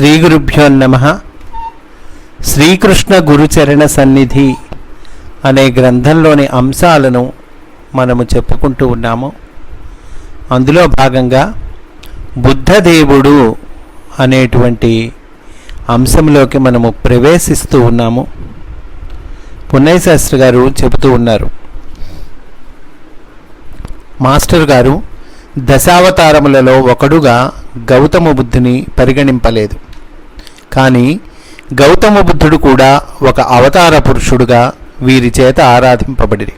శ్రీ గురుభ్యో నమ. శ్రీకృష్ణ గురుచరణ సన్నిధి అనే గ్రంథంలోని అంశాలను మనము చెప్పుకుంటూ ఉన్నాము. అందులో భాగంగా బుద్ధదేవుడు అనేటువంటి అంశంలోకి మనము ప్రవేశిస్తూ ఉన్నాము. పున్నయశాస్త్రి గారు చెబుతూ ఉన్నారు. మాస్టర్ గారు దశావతారములలో ఒకడుగా గౌతమ బుద్ధుని పరిగణింపలేదు. కానీ గౌతమ బుద్ధుడు కూడా ఒక అవతార పురుషుడుగా వీరి చేత ఆరాధింపబడి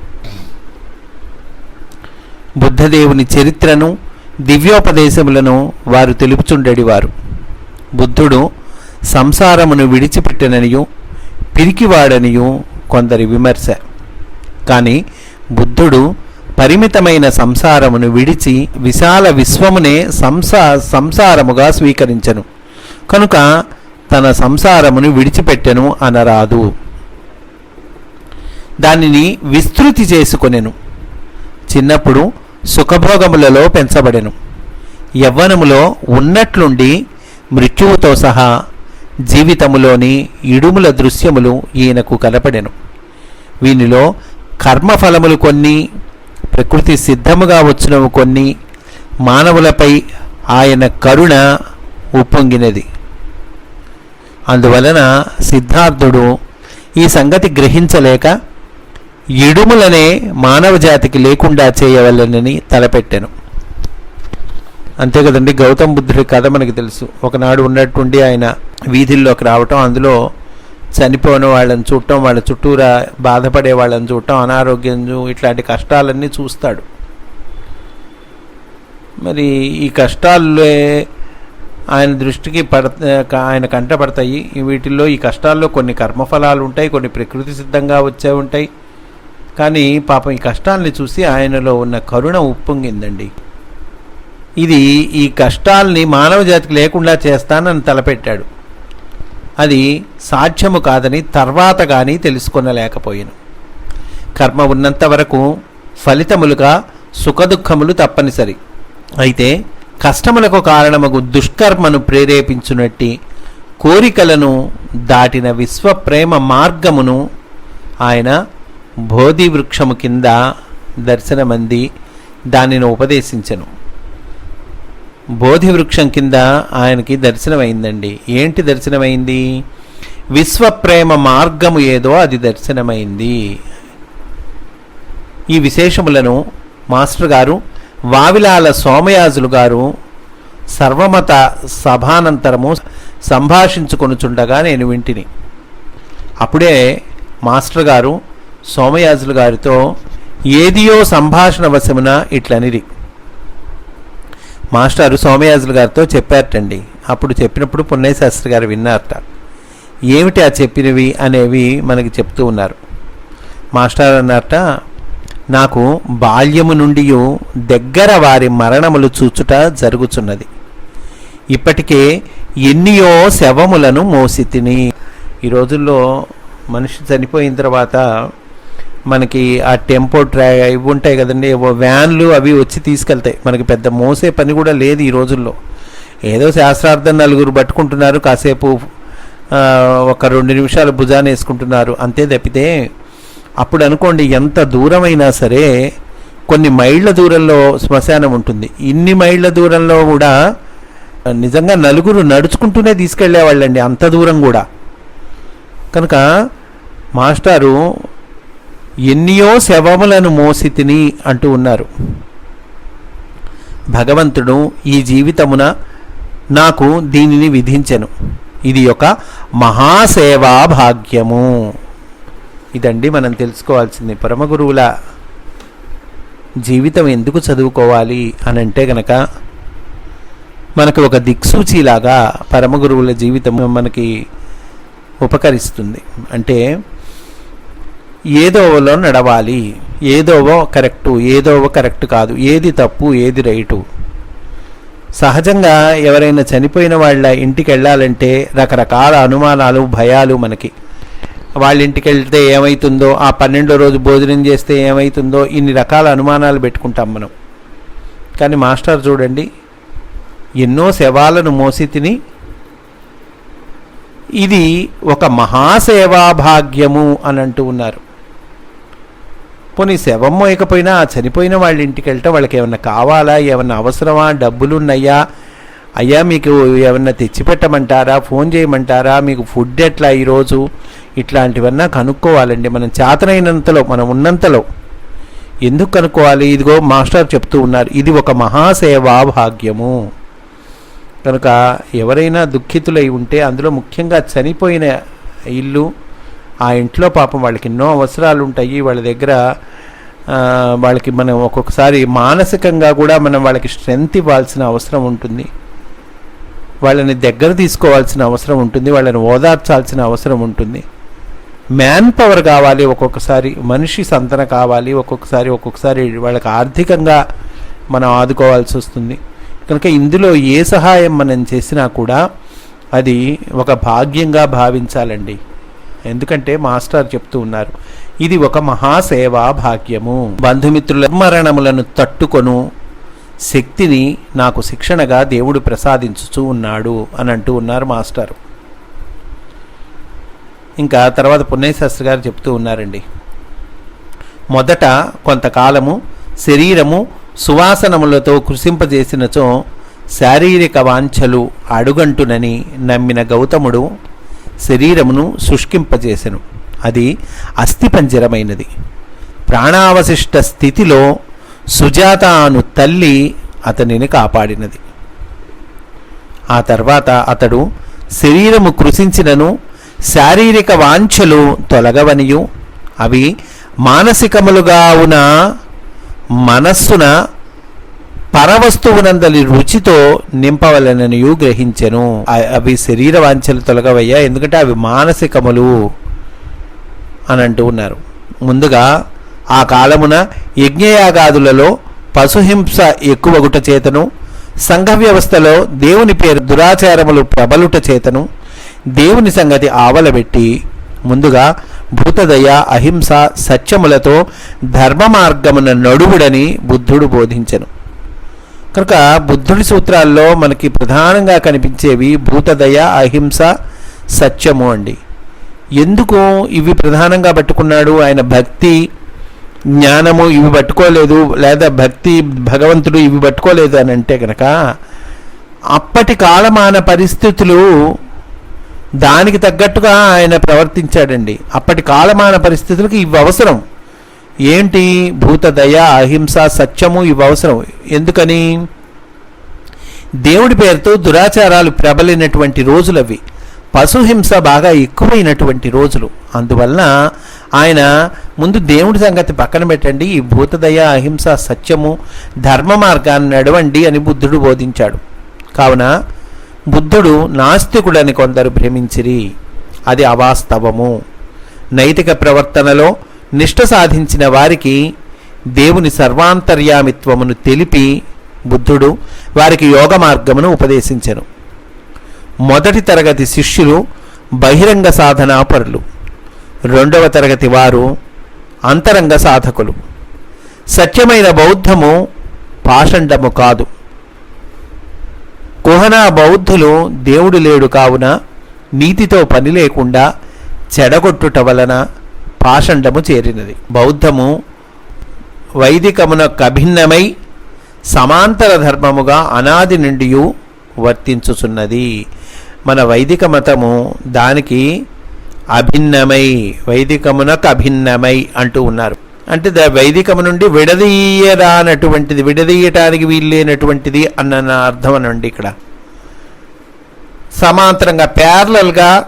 బుద్ధదేవుని చరిత్రను దివ్యోపదేశములను వారు తెలుపుచుండెడివారు. బుద్ధుడు సంసారమును విడిచిపెట్టననియు పిరికివాడనియు కొందరి విమర్శ. కానీ బుద్ధుడు పరిమితమైన సంసారమును విడిచి విశాల విశ్వమునే సంసా సంసారముగా స్వీకరించను. కనుక తన సంసారమును విడిచిపెట్టెను అనరాదు. దానిని విస్తృతి చేసుకొనెను. చిన్నప్పుడు సుఖభోగములలో పెంచబడెను. యవ్వనములో ఉన్నట్లుండి మృత్యువుతో సహా జీవితములోని ఇడుముల దృశ్యములు ఈయనకు కనపడెను. వీనిలో కర్మఫలములు కొన్ని ప్రకృతి సిద్ధముగా వచ్చినవి కొన్ని మానవులపై ఆయన కరుణ ఉప్పొంగినది. అందువలన సిద్ధార్థుడు ఈ సంగతి గ్రహించలేక ఇడుములనే మానవ జాతికి లేకుండా చేయవలనని తలపెట్టాను. అంతే కదండి గౌతమ్ బుద్ధుడి కథ మనకి తెలుసు. ఒకనాడు ఉన్నట్టుండి ఆయన వీధుల్లోకి రావటం అందులో చనిపోయిన వాళ్ళని చూడటం వాళ్ళ చుట్టూరా బాధపడే వాళ్ళని చూడటం అనారోగ్యం చూ- ఇట్లాంటి కష్టాలన్నీ చూస్తాడు. మరి ఈ కష్టాల్లో ఆయన దృష్టికి పడ ఆయన కంట పడతాయి వీటిల్లో ఈ కష్టాల్లో కొన్ని కర్మఫలాలు ఉంటాయి కొన్ని ప్రకృతి సిద్ధంగా వచ్చే ఉంటాయి. కానీ పాపం ఈ కష్టాల్ని చూసి ఆయనలో ఉన్న కరుణ ఉప్పొంగిందండి. ఇది ఈ కష్టాల్ని మానవ జాతికి లేకుండా చేస్తానని తలపెట్టాడు. అది సాధ్యము కాదని తర్వాత కానీ తెలుసుకొనలేకపోయాను. కర్మ ఉన్నంత వరకు ఫలితములుగా సుఖదుఖములు తప్పనిసరి. అయితే కష్టములకు కారణమగు దుష్కర్మను ప్రేరేపించునట్టి కోరికలను దాటిన విశ్వప్రేమ మార్గమును ఆయన బోధి వృక్షము కింద దర్శనమంది దానిని ఉపదేశించను. బోధి వృక్షం కింద ఆయనకి దర్శనమైందండి. ఏంటి దర్శనమైంది? విశ్వప్రేమ మార్గము ఏదో అది దర్శనమైంది. ఈ విశేషములను మాస్టర్ గారు వావిలాల సోమయాజులు గారు సర్వమత సభానంతరము సంభాషించుకొనుచుండగా నేను వింటిని. అప్పుడే మాస్టర్ గారు సోమయాజులు గారితో ఏదియో సంభాషణ వశమున ఇట్లనిది మాస్టారు సోమయాజులు గారితో చెప్పారటండి. అప్పుడు చెప్పినప్పుడు పుణ్యశాస్త్రి గారు విన్నారట. ఏమిటి ఆ చెప్పినవి అనేవి మనకి చెప్తూ ఉన్నారు. మాస్టర్ అన్నారట నాకు బాల్యము నుండి దగ్గర వారి మరణములు చూచుట జరుగుచున్నది. ఇప్పటికే ఎన్నియో శవములను మోసి తిని ఈ రోజుల్లో మనిషి చనిపోయిన తర్వాత మనకి ఆ టెంపో ట్రా ఇవి ఉంటాయి కదండి ఏవో వ్యాన్లు అవి వచ్చి తీసుకెళ్తాయి. మనకి పెద్ద మోసే పని కూడా లేదు ఈ రోజుల్లో. ఏదో శాస్త్రార్థం నలుగురు పట్టుకుంటున్నారు కాసేపు ఒక రెండు నిమిషాలు భుజాన్ని వేసుకుంటున్నారు అంతే తప్పితే అప్పుడు అనుకోండి ఎంత దూరమైనా సరే కొన్ని మైళ్ళ దూరంలో శ్మశానం ఉంటుంది. ఇన్ని మైళ్ళ దూరంలో కూడా నిజంగా నలుగురు నడుచుకుంటూనే తీసుకెళ్ళేవాళ్ళండి అంత దూరం కూడా. కనుక మాస్టారు ఎన్నియో శవములను మోసి తిని అంటూ ఉన్నారు. భగవంతుడు ఈ జీవితమున నాకు దీనిని విధించెను. ఇది ఒక మహాసేవా భాగ్యము. ఇదండి మనం తెలుసుకోవాల్సింది. పరమగురువుల జీవితం ఎందుకు చదువుకోవాలి అని అంటే గనక మనకు ఒక దిక్సూచిలాగా పరమగురువుల జీవితం మనకి ఉపకరిస్తుంది. అంటే ఏదోవలో నడవాలి. ఏదోవో కరెక్టు ఏదోవో కరెక్ట్ కాదు. ఏది తప్పు ఏది రైటు. సహజంగా ఎవరైనా చనిపోయిన వాళ్ళ ఇంటికి వెళ్ళాలంటే రకరకాల అనుమానాలు భయాలు మనకి. వాళ్ళ ఇంటికి వెళ్తే ఏమవుతుందో ఆ పన్నెండో రోజు భోజనం చేస్తే ఏమవుతుందో ఇన్ని రకాల అనుమానాలు పెట్టుకుంటాం మనం. కానీ మాస్టర్ చూడండి ఎన్నో శవాలను మోసి తిని ఇది ఒక మహాసేవాభాగ్యము అని అంటూ ఉన్నారు. పోనీ శవం మోయకపోయినా చనిపోయిన వాళ్ళ ఇంటికి వెళ్తే వాళ్ళకి ఏమన్నా కావాలా ఏమన్నా అవసరమా డబ్బులు ఉన్నాయా అయ్యా మీకు ఏమన్నా తెచ్చిపెట్టమంటారా ఫోన్ చేయమంటారా మీకు ఫుడ్ ఎట్లా ఈరోజు? ఇట్లాంటివన్నా కనుక్కోవాలండి. మనం చేతనైనంతలో మనం ఉన్నంతలో ఎందుకు కనుక్కోవాలి? ఇదిగో మాస్టర్ చెప్తూ ఉన్నారు. ఇది ఒక మహాసేవా భాగ్యము. కనుక ఎవరైనా దుఃఖితులై ఉంటే అందులో ముఖ్యంగా చనిపోయిన ఇల్లు ఆ ఇంట్లో పాపం వాళ్ళకి ఎన్నో అవసరాలు ఉంటాయి వాళ్ళ దగ్గర వాళ్ళకి మనం ఒక్కొక్కసారి మానసికంగా కూడా మనం వాళ్ళకి స్ట్రెంగ్త్ ఇవ్వాల్సిన అవసరం ఉంటుంది. వాళ్ళని దగ్గర తీసుకోవాల్సిన అవసరం ఉంటుంది. వాళ్ళని ఓదార్చాల్సిన అవసరం ఉంటుంది. మ్యాన్ పవర్ కావాలి ఒక్కొక్కసారి మనిషి సంతన కావాలి ఒక్కొక్కసారి ఒక్కొక్కసారి వాళ్ళకి ఆర్థికంగా మనం ఆదుకోవాల్సి వస్తుంది. కనుక ఇందులో ఏ సహాయం మనం చేసినా కూడా అది ఒక భాగ్యంగా భావించాలండి. ఎందుకంటే మాస్టర్ చెప్తూ ఉన్నారు ఇది ఒక మహాసేవా భాగ్యము. బంధుమిత్రుల మరణములను తట్టుకొను శక్తిని నాకు శిక్షణగా దేవుడు ప్రసాదించుచూ ఉన్నాడు అని అంటూ ఉన్నారు మాస్టారు. ఇంకా తర్వాత పుణ్యశాస్త్రి గారు చెప్తూ ఉన్నారండి. మొదట కొంతకాలము శరీరము సువాసనములతో కృషింపజేసినచో శారీరక వాంఛలు అడుగంటునని నమ్మిన గౌతముడు శరీరమును శుష్కింపజేసెను. అది అస్థిపంజరమైనది. ప్రాణావశిష్ట స్థితిలో సుజాత అను తల్లి అతనిని కాపాడినది. ఆ తర్వాత అతడు శరీరము కృషించినను శారీరక వాంఛలు తొలగవనియు. అవి మానసికములుగా ఉన్న మనస్సున పరవస్తువునందలి రుచితో నింపవలననియు గ్రహించెను. అవి శరీర వాంఛలు తొలగవయ్యా ఎందుకంటే అవి మానసికములు అని అంటూ ఉన్నారు. ముందుగా ఆ కాలమున యజ్ఞయాగాదులలో పశుహింస ఎక్కువగుట చేతను సంఘ వ్యవస్థలో దేవుని పేరు దురాచారములు ప్రబలుట చేతను దేవుని సంగతి ఆవలబెట్టి ముందుగా భూతదయ అహింస సత్యములతో ధర్మ మార్గమున నడువుడని బుద్ధుడు బోధించెను. కనుక బుద్ధుడి సూత్రాల్లో మనకి ప్రధానంగా కనిపించేవి భూతదయ అహింస సత్యము అండి. ఎందుకు ఇవి ప్రధానంగా పట్టుకున్నాడు? ఆయన భక్తి జ్ఞానము ఇవి పట్టుకోలేదు లేదా భక్తి భగవంతుడు ఇవి పట్టుకోలేదు అని అంటే కనుక అప్పటి కాలమాన పరిస్థితులు దానికి తగ్గట్టుగా ఆయన ప్రవర్తించాడండి. అప్పటి కాలమాన పరిస్థితులకు ఇవి అవసరం. ఏంటి? భూతదయ అహింస సత్యము ఇవి అవసరం. ఎందుకని? దేవుడి పేరుతో దురాచారాలు ప్రబలినటువంటి రోజులవి. పశుహింస బాగా ఎక్కువైనటువంటి రోజులు. అందువలన ఆయన ముందు దేవుడి సంగతి పక్కన పెట్టండి. ఈ భూతదయ అహింస సత్యము ధర్మ మార్గాన్ని నడవండి అని బుద్ధుడు బోధించాడు. కావున బుద్ధుడు నాస్తికుడని కొందరు భ్రమించిరి. అది అవాస్తవము. నైతిక ప్రవర్తనలో నిష్ట సాధించిన వారికి దేవుని సర్వాంతర్యామిత్వమును తెలిపి బుద్ధుడు వారికి యోగ మార్గమును ఉపదేశించెను. మొదటి తరగతి శిష్యులు బహిరంగ సాధనాపరులు రెండవ తరగతి వారు అంతరంగ సాధకులు. సత్యమైన బౌద్ధము పాషండము కాదు. కుహనా బౌద్ధులు దేవుడు లేడు కావున నీతితో పని లేకుండా చెడగొట్టుట వలన పాషండము చేరినది. బౌద్ధము వైదికమునకు అభిన్నమై సమాంతర ధర్మముగా అనాది నుండి వర్తించుచున్నది. మన వైదిక మతము దానికి అభిన్నమై వైదికమునకు అభిన్నమై అంటూ ఉన్నారు. అంటే ద వైదికము నుండి విడదీయరానటువంటిది విడదీయటానికి వీల్లేనటువంటిది అన్న అర్థం అనండి ఇక్కడ. సమాంతరంగా ప్యారలల్గా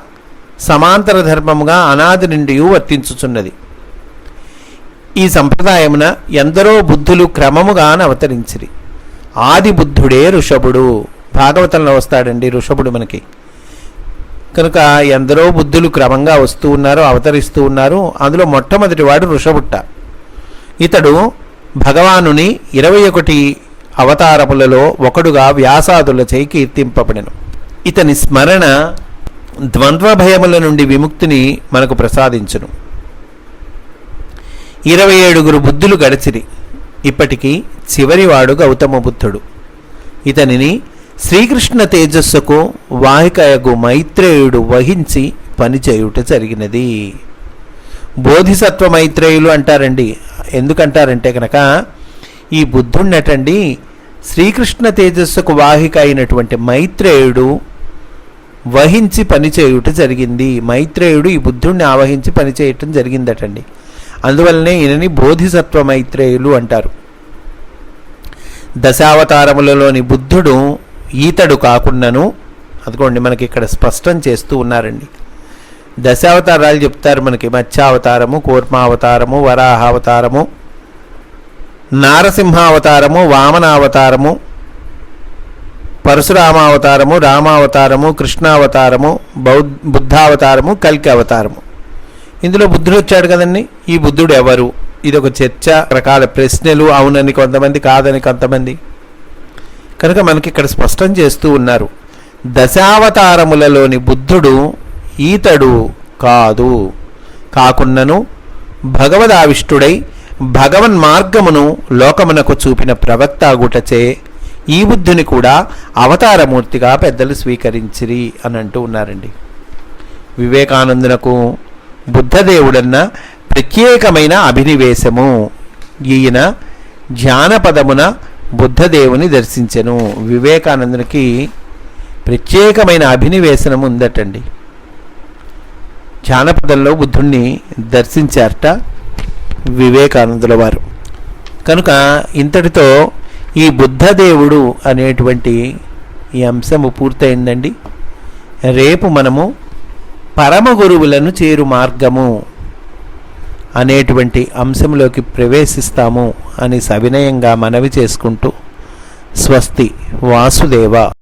సమాంతర ధర్మముగా అనాది నుండి వర్తించుచున్నది. ఈ సంప్రదాయమున ఎందరో బుద్ధులు క్రమముగా అవతరించిరి. ఆది బుద్ధుడే ఋషభుడు. భాగవతంలో వస్తాడండి ఋషభుడు మనకి. కనుక ఎందరో బుద్ధులు క్రమంగా వస్తూ ఉన్నారు అవతరిస్తూ ఉన్నారు. అందులో మొట్టమొదటి వాడు ఋషభుట్ట. ఇతడు భగవానుని ఇరవై ఒకటి అవతారములలో ఒకడుగా వ్యాసాదులచే కీర్తింపబడెను. ఇతని స్మరణ ద్వంద్వ భయముల నుండి విముక్తిని మనకు ప్రసాదించును. ఇరవై ఏడుగురు బుద్ధులు గడిచిరి. ఇప్పటికీ చివరివాడు గౌతమ బుద్ధుడు. ఇతనిని శ్రీకృష్ణ తేజస్సుకు వాహికయగు మైత్రేయుడు వహించి పనిచేయుట జరిగినది. బోధిసత్వ మైత్రేయులు అంటారండి ఎందుకంటారంటే కనుక ఈ బుద్ధుడినటండి శ్రీకృష్ణ తేజస్సుకు వాహిక అయినటువంటి మైత్రేయుడు వహించి పనిచేయుట జరిగింది. మైత్రేయుడు ఈ బుద్ధుడిని ఆవహించి పనిచేయటం జరిగిందటండి. అందువల్లనే ఈయనని బోధిసత్వ మైత్రేయులు అంటారు. దశావతారములలోని బుద్ధుడు ఈతడు కాకుండాను అదిగోండి మనకి ఇక్కడ స్పష్టం చేస్తూ ఉన్నారండి. దశావతారాలు చెప్తారు మనకి. మత్స్యావతారము కూర్మావతారము వరాహావతారము నారసింహావతారము వామనావతారము పరశురామావతారము రామావతారము కృష్ణావతారము బౌద్ధ బుద్ధావతారము కల్కి అవతారము ఇందులో బుద్ధుడు వచ్చాడు కదండి. ఈ బుద్ధుడు ఎవరు? ఇది ఒక చర్చ రకాల ప్రశ్నలు అవునని కొంతమంది కాదని కొంతమంది. కనుక మనకి ఇక్కడ స్పష్టం చేస్తూ ఉన్నారు. దశావతారములలోని బుద్ధుడు ఈతడు కాదు. కాకున్నను భగవదావిష్టుడై భగవన్ మార్గమును లోకమునకు చూపిన ప్రవక్త గుటచే ఈ బుద్ధుని కూడా అవతారమూర్తిగా పెద్దలు స్వీకరించిరి అని అంటూ ఉన్నారండి. వివేకానందునకు బుద్ధదేవుడన్న ప్రత్యేకమైన అభినివేశము. ఈయన ధ్యానపదమున బుద్ధదేవుని దర్శించెను. వివేకానందునికి ప్రత్యేకమైన అభినివేశనం ఉందటండి. జానపదంలో బుద్ధుణ్ణి దర్శించారట వివేకానందుల వారు. కనుక ఇంతటితో ఈ బుద్ధదేవుడు అనేటువంటి ఈ అంశము పూర్తయిందండి. రేపు మనము పరమ గురువులను చేరు మార్గము అనేటువంటి అంశంలోకి ప్రవేశిస్తాము అని సవినయంగా మనవి చేసుకుంటూ స్వస్తి వాసుదేవ.